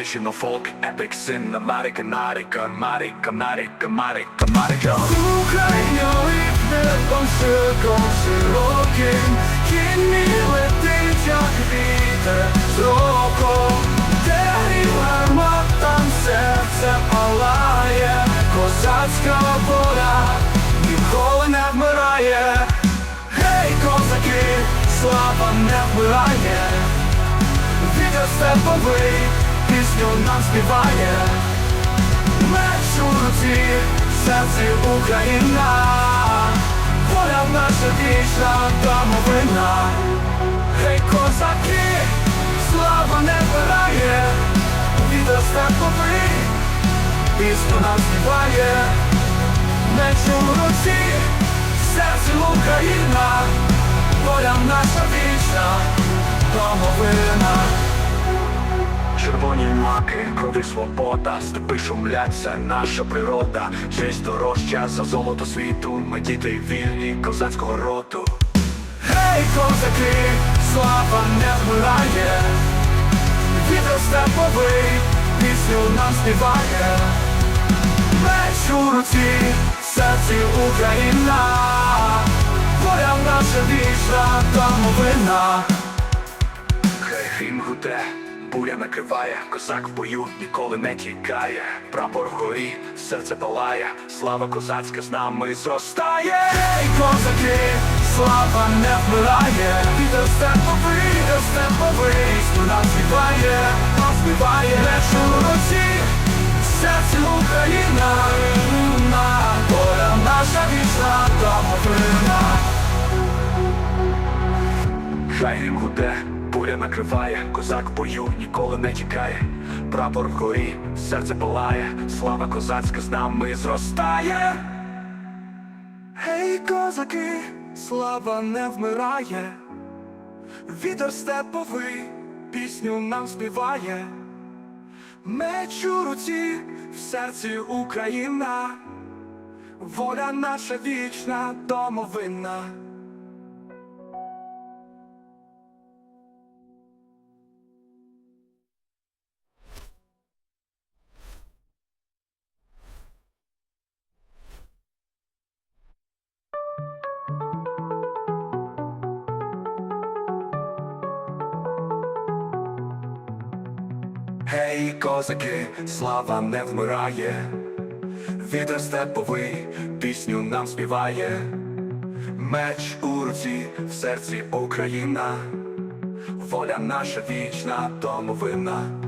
Traditional folk, epic cinematic, America, America. Україна небом широком широким, кінь мій летить, вітер з. Де гармат, там серце палає, козацька воля ніколи не вмирає. Гей, козаки, слава не вмирає. Вітер степовий співає. Меч у руці, серці Україна. Воля наша вічна домовина. Гей, козаки, слава не вмирає. Вітер степовий пісню нам співає. Меч у руці, серці Україна маки, крові свобода, степи шумлять, це наша природа, честь дорожча за золото світу, ми діти вільні козацького роду. Гей, козаки, слава не вмирає, вітер степовий, пісню нам співає, меч у руці, серці Україна, воля наша вічна домовина. Хай грім гуде, буря накриває, козак в бою ніколи не тікає. Прапор вгорі, серце палає, слава козацька з нами зростає. Ей, козаки, слава не вмирає, вітер степовий, вітер степовий, спина співає, нам співає Меч у руці, серці Україна, на воля наша вічна домовина. Хай гуде, накриває, козак в бою ніколи не тікає. Прапор вгорі, серце палає, слава козацька з нами зростає. Гей, козаки, слава не вмирає, вітер степовий, пісню нам співає, меч у руці, в серці Україна, воля наша вічна домовина. Гей, козаки, слава не вмирає, вітер степовий, пісню нам співає, меч у руці, в серці Україна, воля наша вічна домовина.